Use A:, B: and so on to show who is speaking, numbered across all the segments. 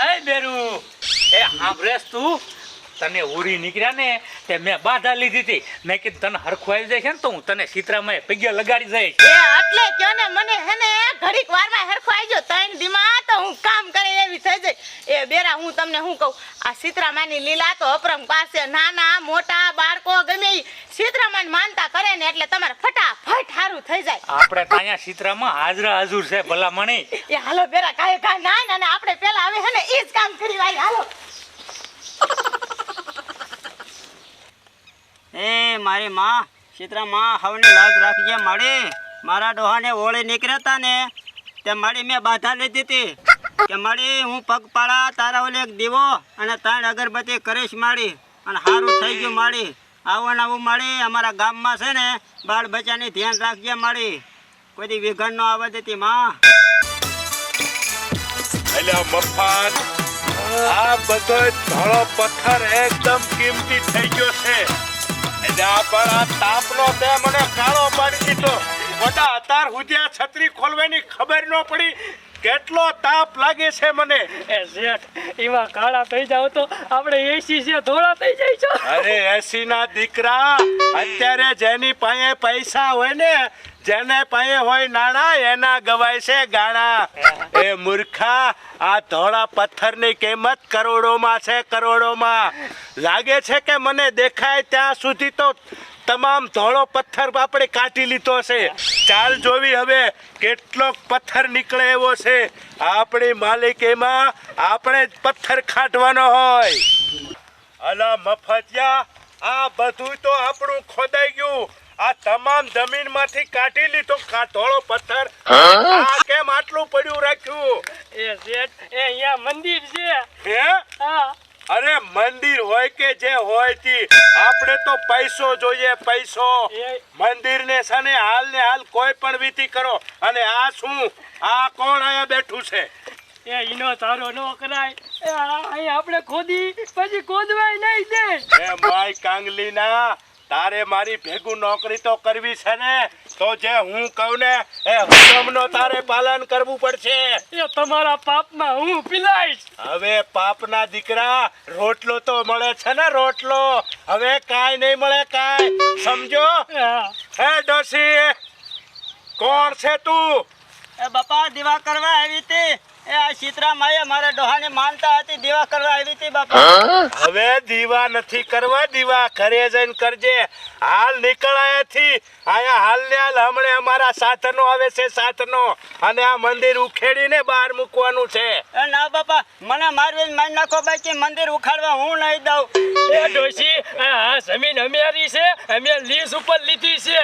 A: અય બેરું એ સાંભળેસ તું? તને ઉરી નીકળ્યા ને તે મેં બાધા લીધી હતી. મેં કીધું તને હરખું આવી જાય છે ને તો હું તને સીતરામાં પગ્યા લગાડી જઈશ.
B: એ એટલે કયો ને મને હે ને ઘડીક વારમાં હરખો આવી ગયો ત્રણ દીમાં તો હું કામ કરે એવી થઈ જાય. એ બેરા હું તમને શું કહું? આ સીતરામાની લીલા તો અપરમ પાસે નાના મોટા બાળકો ગમે ઈ સીતરામાને માનતા કરે ને એટલે તમારે ફટાફટ સારું થઈ જાય.
A: આપણે તો અહીંયા સીતરામાં હાજરા હાજુર છે ભલામણી.
B: એ હાલો બેરા કાંઈ કાંઈ ના ના આપણે પેલા હવે હે ને એ જ કામ કરી વાય. હાલો.
C: એ મારી માં સીતરા માં હવની લાજ રાખજે, મારી. મારા ડોહાને ઓળે નીકળ્યા ને, તે મારી મેં બાધા લીધી હતી. કે મારી, હું પગપાળા, તારા ઓલે એક દીવો અને ત્રણ અગરબત્તી કરીશ, મારી. અને સારું થઈ ગયું માડી આવું ને આવું માડી અમારા ગામમાં છે ને બાળ બચ્ચાની ધ્યાન રાખજે, મારી. કોઈ વિઘન ન આવવા દેતી, માં.
D: આ બધો ધોળો પથ્થર એકદમ કિંમતી થઈ ગયો છે. અલ્યા પણ આ તાપનો તે મને કાળો પાડી દીધો. મોટા અતાર સુધી આ છત્રી ખોલવાની ખબર ન પડી. કેટલો તાપ લાગે છે મને?
A: એ શેઠ એવા કાળા થઈ જાવ તો આપણે એસી છે ધોળા થઈ જાય છો
D: અરે એસી ના દીકરા અત્યારે જેની પાસે પૈસા હોય ને જેને પાસે હોય નાણા એના ગવાય છે ગાણા એ મૂર્ખા આ ધોળા પથ્થરની કિંમત કરોડોમાં છે કરોડોમાં. લાગે છે કે મને દેખાય ત્યાં સુધી તો તમામ ધોળો પથ્થર આપણે કાઢી લીધો છે. ચાલ જોવી હવે કેટલો પથ્થર નીકળે એવો છે. આપણી માલિકીમાં આપણે જ પથ્થર ખાટવાનો હોય. અલા મફતિયા આ બધું તો આપણું ખોદાઈ ગયું. આ તમામ જમીનમાંથી કાઢી લીધો. ધોળો પથ્થર આ કેમ આટલું પડ્યું રાખ્યું?
A: એ શેઠ એ અહીંયા મંદિર છે.
D: હે?
A: હા.
D: અરે મંદિર હોય કે જે હોયથી આપણે તો પૈસો જોઈએ પૈસો.
A: મંદિર
D: મંદિરને છે ને હાલ ને હાલ કોઈ પણ વિધિ કરો. અને આ શું? આ કોણ અહીંયા બેઠું છે?
A: એ ઈનો તારો નો કરાય અહીં આપણે ખોદી પછી ખોદવાય નહીં દે.
D: એ માય કાંગલીના તારે મારી ભેગું નોકરી તો કરવી છે ને તો જે હું કહું ને એ હુકમનો તારે પાલન કરવું પડશે.
A: એ તમારા પાપમાં હું પીલાઈશ
D: હવે પાપના દીકરા રોટલો તો મળે છે ને રોટલો. હવે કાંઈ નહીં મળે કાંઈ. સમજો?
A: હે.
D: ડોસી કોણ છે તું?
C: એ બાપા દીવા કરવા આવી હતી. એ આ સીતરા માએ મારા ડોહાને માનતા હતી દીવા કરવા આવી હતી બાપા.
D: હવે દીવા નથી કરવા દીવા ઘરે જઈને કરજે. હાલ નીકળાયાથી આયા હાલ ને હાલ હમણે અમારા સાધનો આવે છે સાધનો. અને આ મંદિર ઉખેડીને બહાર મૂકવાનું છે.
C: ના બાપા મને મારવી જ મારી નાખો બાકી મંદિર ઉખાડવા હું નહીં દઉં.
A: એ ડોશી આ આ જમીન અમારી છે અમે લીઝ ઉપર લીધી છે.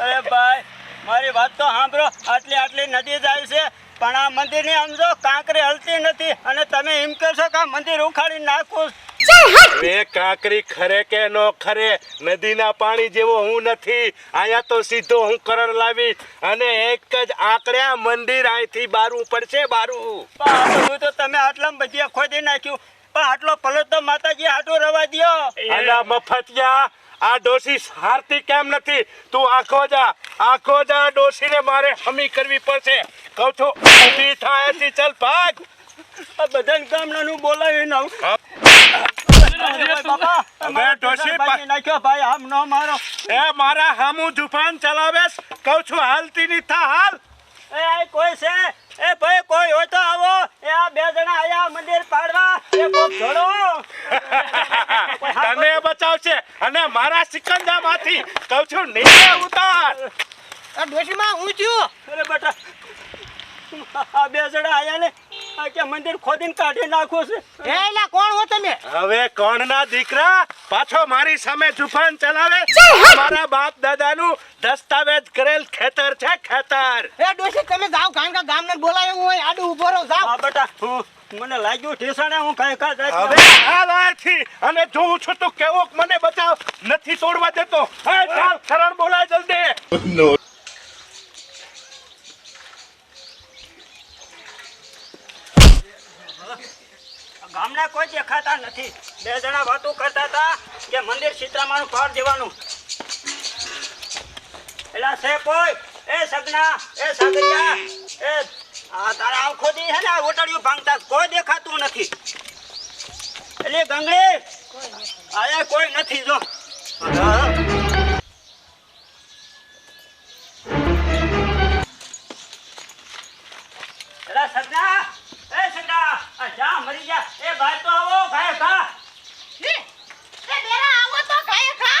C: અરે ભાઈ મારી વાત તો સાંભળો. આટલી આટલી નદી જાય છે પણ આ મંદિરની સમજો કાંકરી હલતી નથી અને તમે એમ કહો છો કે આ મંદિર ઉખાડી નાખું
D: કાંકરી ખરે કે નો ખરે નદીના પાણી જેવો હું નથી. અહીંયા તો સીધો હું કરણ લાવીશ અને એક જ આંકડ્યા મંદિર અહીંથી બારું પડશે બારું
C: બધું તો તમે આટલા બધી ખોદી નાખ્યું. પણ આટલો પલટ તો માતાજી હાટું રવા દ્યો.
D: મફત મફતિયા આ ડોસી હારતી કેમ નથી? તું આખો જા આખો જા ડોસીને મારે હમી કરવી પડશે. કહું છું ઊભી થાય છે ચાલ ભાગ.
C: આ બધાને ગામડાનું બોલાવીને આવું.
D: હા.
C: બાપા
D: હવે
C: બાકી નાખ્યો ભાઈ આમ ન મારો.
D: એ મારા હામું જુફાન ચલાવેશ કહું છું હાલતી ની થા હાલ.
C: એ કોઈ છે? એ ભાઈ કોઈ હોય તો આવો. એ આ બે જણા આયા મંદિર પાડવા. એ કોક જોડો
D: તને બચાવશે અને મારા સિકંદામાંથી કહું છું નીચે ઉતાર.
B: આ ડોશીમાં હું છું?
C: અરે બેટા આ બે જણા આયા ને. કે મંદિર ખોદીને કાઢી નાખું છે.
B: એ એલા કોણ હો તમે?
D: હવે કોણના દીકરા પાછો મારી સામે જુફાન ચલાવે. મારા બાપ દાદાનું દસ્તાવેજ કરેલ ખેતર છે ખેતર.
B: એ ડોશી તમે જાવ કારણ કે ગામને આડું ઊભો રહો જાવ
C: હા બેટા હું મને લાગ્યું ઠેસાણે હું કઈ કા જાય
D: હવે અહીંથી અને જોઉં છું તું કેવો મને બચાવ. નથી તોડવા દેતો. હે ચાલ શરણ બોલાય જલ્દી.
C: ગામના કોઈ દેખાતા નથી. બે જણા વાતો કરતા હતા કે મંદિર સીતામાનું પાર દેવાનું. એલા છે કોઈ એ સગના, એ સગરિયા, એ, આ તારા આંખો દી છે ને ઓટડિયું ભાંગતા કોઈ દેખાતું નથી. એટલે ગંગડી આયા કોઈ નથી જો. એલા સગા એ સગા આ જા મરી જા. એ ભાઈ તો આવો ભાઈ ભા
B: એ બેરા આવો તો ખાય ખા.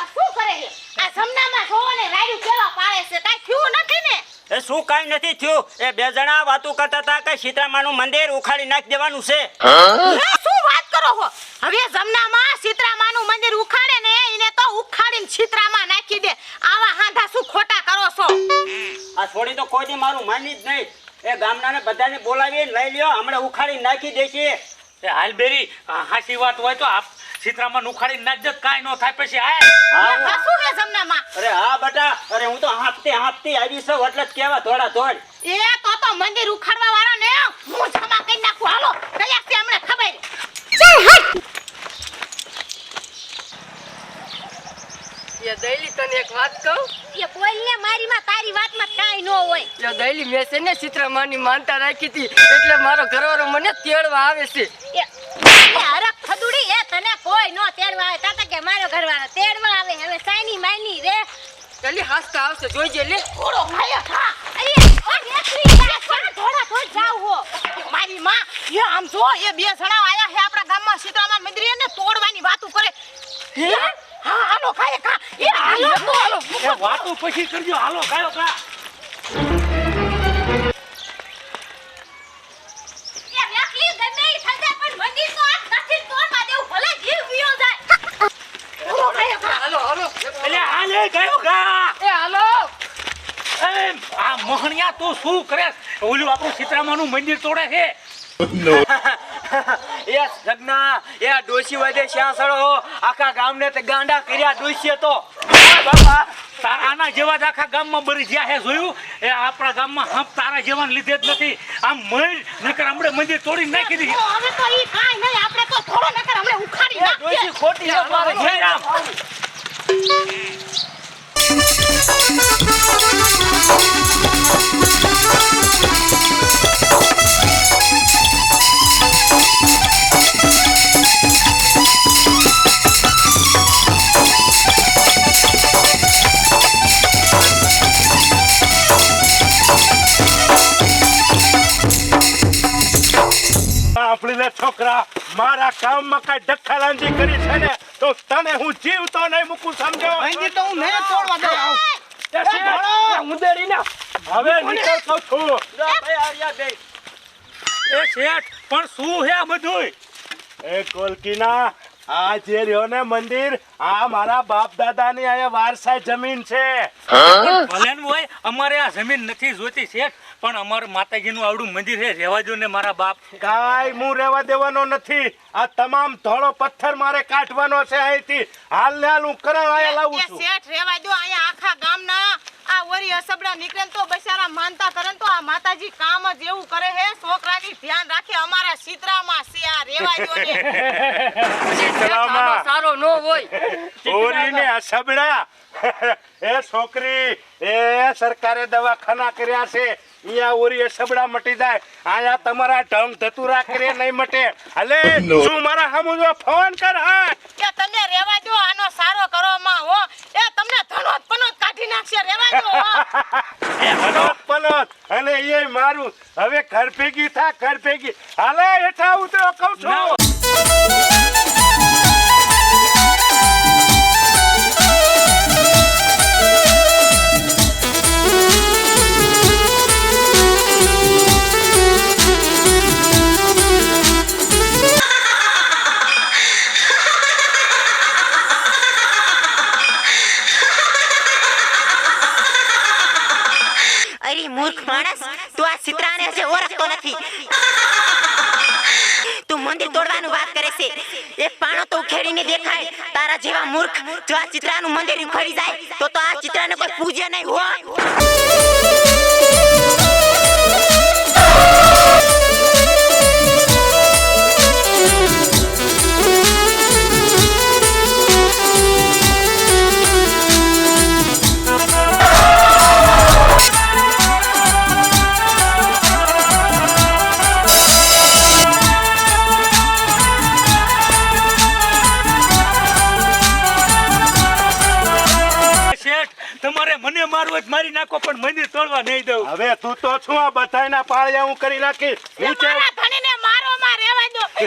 B: આ શું કરે છે? આ જમનામાં જોવો રાડ્યું કેવા પાડે છે? કાંઈ થયું નથી ને?
C: એ શું કાંઈ નથી થયું? એ બે જણા વાતો કરતા હતા કે સીતામાનું મંદિર ઉખાડી નાખી દેવાનું છે.
B: હે, શું વાત કરો છો હવે જમનામાં સીતરામાનું મંદિર ઉખાડે ને એને તો ઉખાડીને છીતરામાં નાખી દે. આવા હાંધા શું ખોટા કરો છો?
C: આ છોડી તો કોઈ દી મારું માની જ નહીં. એ ગામડાને બધાને બોલાવી લઈ લ્યો હમણાં ઉખાડી નાખી દેશે.
A: એ હાલ બેરી આ વાત હોય તો આપ સીતરામાં ઉખાડી નાખજે કાંઈ ન થાય પછી
C: હા,
B: એટલે
C: હું-
B: જમનામાં.
C: અરે હા બેટા અરે હું તો હાંફતી હાંફતી આવી છું એટલે જ કેવા થોડા થોડ
B: એ તો તો મંદિર ઉખાડવા વાળા ને હું જમા કરી નાખું. હાલો કયા છે હમણે ખબર.
E: એ દૈલી તને એક વાત કહું?
B: એ બોલ ને મારી માં તારી વાતમાં કાઈ ન હોય.
E: એ દૈલી મેસે છે ને ચિત્રમાની માનતા રાખી હતી એટલે મારો ઘરવાળો મને તેડવા આવે છે.
B: એ હરખ ખદુડી એ તને કોઈ નો તેડવા આવે. તાતા કે મારો ઘરવાળો તેડવા આવે. હવે સાઈની માઈની રે.
E: ચલી હાસતા આવશે જોઈજે લે.
B: થોડો ખાય ખા અરે ઓ નેત્રી જા થોડા જાવ હો. મારી માં એ આમ જો એ બે જણા આયા હે આપણા ગામમાં સીતારામ મંદિરે ને તોડવાની વાતો કરે. હે? હા હાલો ખાય. હાલો તો હાલો.
A: એ વાતો પછી કરજો. હાલો કાયો કા? મોહણિયા તું શું કરે? ઓલું આપણું સીતરામાનું મંદિર તોડે છે.
C: એ જગના એ ડોશી વધે શ્યાં સડો આખા ગામને તે ગાંડા કર્યા ડોશીએ તો. બાપા
A: તારા આના જેવા જ આખા ગામમાં બરી જ્યાં હે જોયું? એ આપણા ગામમાં હમ તારા જેવાને લીધે જ નથી. આમ મળ નકર આપણે મંદિર તોડી નાખી દીધી.
B: હવે તો ઈ કાઈ નહીં આપણે તો થોડો નકર આપણે ઉખાડી નાખીએ.
C: ડોશી ખોટી છે મારે
A: જય રામ.
D: છોકરા મારા કામમાં કઈ ડખાલાંજી કરી છે ને તો તને હું જીવતો નહીં મૂકું સમજો
C: તો હું નહીં તોડવા દે
D: હવે નીકળ કહું છું.
C: ભાઈ આર્યા બે
A: એ શેઠ પણ શું હે આ બધુંય?
D: એ કોલકીના આ જે રહ્યો ને મંદિર આ મારા બાપ દાદાની આ વારસાઈ જમીન છે.
A: ભલે હોય અમારે આ જમીન નથી જોતી શેઠ પણ અમારે માતાજીનું આવડું મંદિર છે રહેવા દો ને મારા બાપ.
D: કાંઈ હું રહેવા દેવાનો નથી. આ તમામ ધોળો પથ્થર મારે કાઢવાનો છે અહીંથી. હાલ ને હાલ હું કરણ આયા લાવું છું.
B: શેઠ રેવા દો અહીંયા આખા ગામના. આ વરી અસબડા નીકળે તો બચારા માનતા કરે તો આ માતાજી કામ જ એવું કરે હે. છોકરાની ધ્યાન રાખે અમારા સિતરામાં છે આ રેવા દો
E: સારો નો હોય.
D: ઓરીને ને અસબડા એ છોકરી એ સરકારે દવાખાના કર્યા છે. અહીંયા ઓરી સબડા મટી જાય. અહીંયા તમારા ઢંગ ધતુરા કરે નહીં મટે. હલે શું મારા હમુજો ફોન કર હા.
B: કે તમે રેવા દો આનો સારો કરો માં હો. એ તમને ધનોત પનોત કાઢી નાખશે રેવા દો હો.
D: પલોત પલોત અને એ મારું. હવે ઘર ભેગી થા ઘર ભેગી. હાલે હેઠા ઉતરો કહું છું.
F: એક પાણો તો ઉખેડીને દેખાય. તારા જેવા મૂર્ખ જો આ ચિત્રાનું મંદિર ઉખેડી જાય, તો તો આ ચિત્રાને કોઈ પૂજ્ય નહીં હોય
A: તો મારી નાખો પણ મંદિર તોડવા નહીં દઉં.
D: હવે તું તો છું આ બધાયના પાળિયા હું કરી
B: નાખી
D: નીચે
B: મારા માં રહેવા દો. એ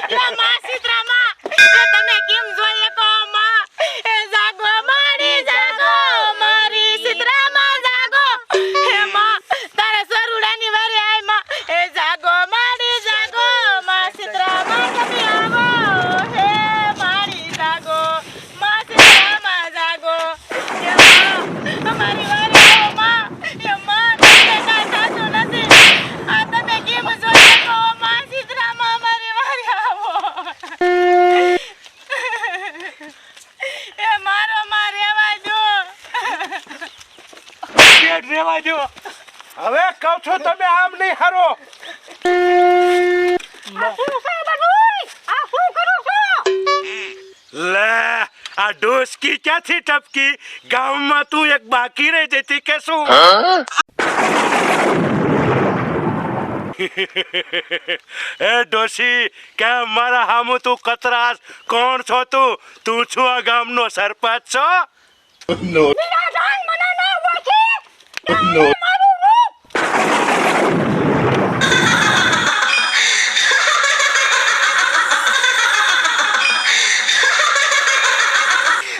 A: પેટ રેવા દો
D: હવે કહું છું તમે આમ નહીં હારો. લે આ ડોસકી ક્યાંથી ટપકી? ગામમાં તું એક બાકી રહી જતી કે શું? એ ડોસી કેમ મારા હામું તું કતરાસ કોણ છો તું? તું છું આ ગામનો સરપંચ છો?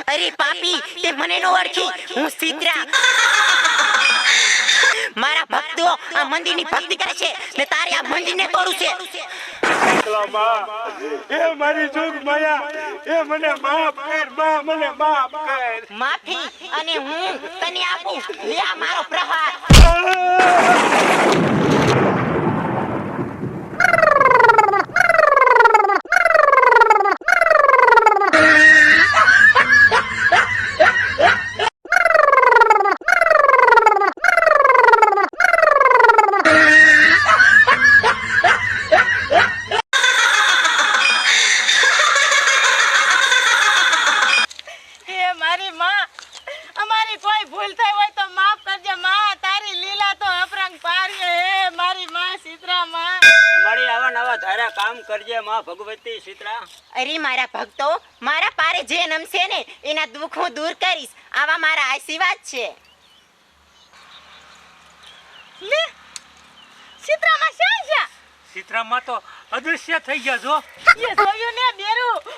F: અરે પાપી, તે મને નો ઓળખી. હું સિદ્રા મારા ભક્તો આ મંદિરની ભક્તિ કરે છે ને તારે આ મંદિરને તોડું છે.
D: એ મારી જોગ માયા. એ મને માફ કર મા મને માફ કર.
F: માફી અને હું તને આપું. લે આ મારો પ્રહાર.
B: હે એના દુઃખ હું દૂર કરીશ. આવા મારા આશીર્વાદ છે.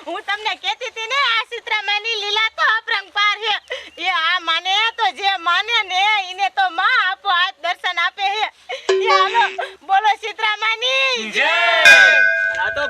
C: હું તમને કહેતી હતી આ સિત્રામાંની લીલા તો અપરંગ
F: પાર છે. આ માને તો જે માને ને એને
B: તો માં આપો
A: હાથ દર્શન આપે હે એ બોલો
B: સીતરામાની. જય! તો